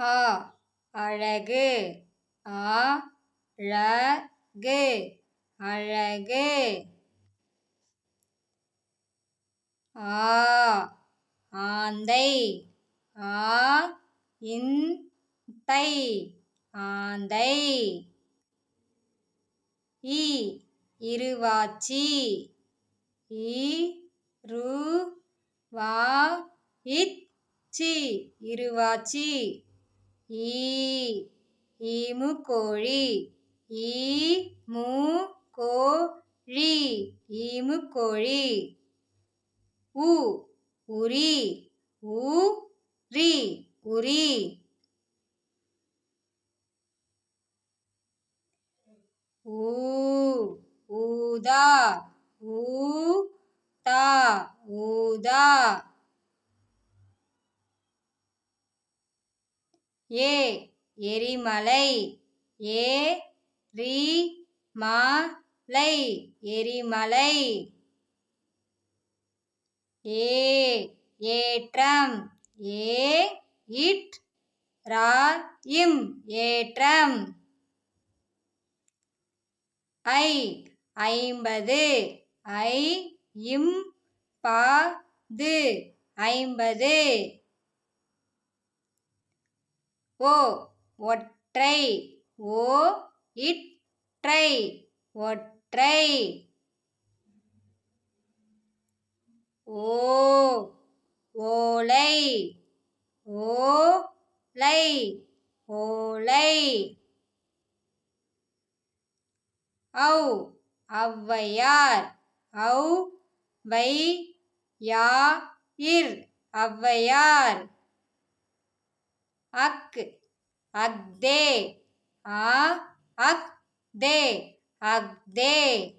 ஆ அழகு. ஆ ழ கு அழகு. ஆ ஆந்தை. ஆ இந்தை. ஆந்தை. இ இருவாச்சி. இ ரு வா இச்சி இருவாச்சி. ஈ ஈமு கோழி ஈ மு கோழி ஈமு கோழி உ உரி. உ ரி உரி. ஊ ஊதா. ஊ தா. ஊதா. ஏ எரிமலை. ஏ ரி லை எரிமலை. ஏ ஏற்றம். ஏ இட். ரா இம் ஏற்றம். ஐ ஐம்பது. ஐ இம் பா து. ஐம்பது. ஓ ஒற்றை. ஓ இற்றை. ஒற்றை. ஓ ஓலை. ஓலை. ஓலை. ஔ ஔவையார். ஔ வை யா இர். ஔவையார். अक अक दे आ अक दे अक दे।